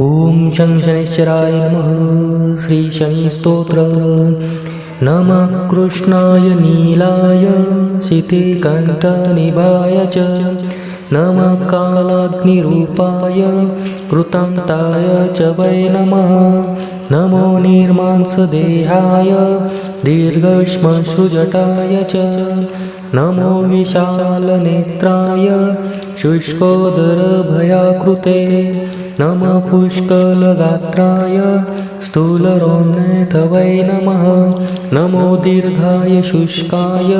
ॐ शं शनिश्चराय नमः। श्रीशनिस्तोत्र नमः कृष्णाय नीलाय शितिकण्ठनिभाय च। नमः कालाग्निरूपाय कृतान्ताय च वै नमः। नमो निर्मांसदेहाय दीर्घश्मश्रुजटाय च। नमो विशालनेत्राय शुष्कोदरभयाकृते नमः पुष्कलगात्राय स्थूलरोन्नेथ वै नमः। नमो दीर्घाय शुष्काय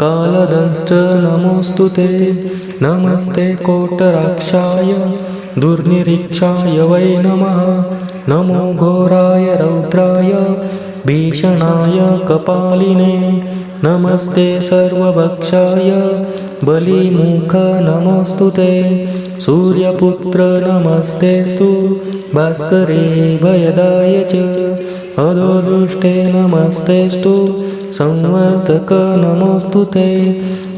कालदंष्ट नमोऽस्तु ते। नमस्ते कोटराक्षाय दुर्निरीक्षाय वै नमः। नमो घोराय रौद्राय भीषणाय कपालिने। नमस्ते सर्वभक्षाय बलिमुख नमोऽस्तु ते। सूर्यपुत्र नमस्तेस्तु भास्करे भयदाय च। अधोदृष्टे नमस्तेस्तु संवर्धक नमोऽस्तु ते।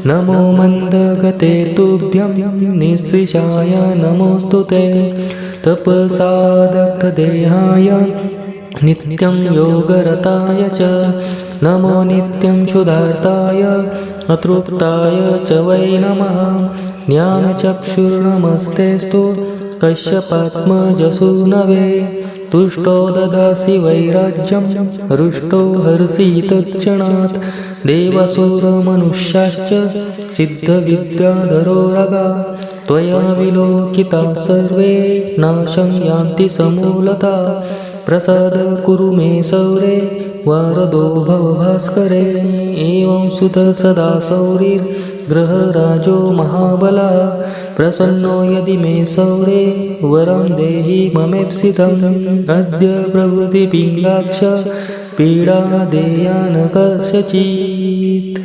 नमो मन्दगते तुभ्यं निःसृशाय नमोऽस्तु ते। तपसादग्धदेहाय नित्यं योगरताय च। नमो नित्यं क्षुधार्ताय अतृप्ताय च वै नमः। ज्ञानचक्षुर्नमस्तेस्तु कश्यपात्मजसूनवे। तुष्टो ददासि वैराज्यं हृष्टो हर्षि तत्क्षणात्। देवसुरमनुष्याश्च सिद्धविद्याधरो रगा। त्वया विलोकिता सर्वे नाशं यान्ति समूलता। प्रसाद कुरु मे सौरे वारदो भव भास्करे एवं सुत सदा सौरिर्ग्रहराजो महाबला। प्रसन्नो यदि मे सौरे वरं देहि ममेप्सितम्। अद्य प्रभृतिपिङ्गाक्ष पीडा देया न कस्यचित्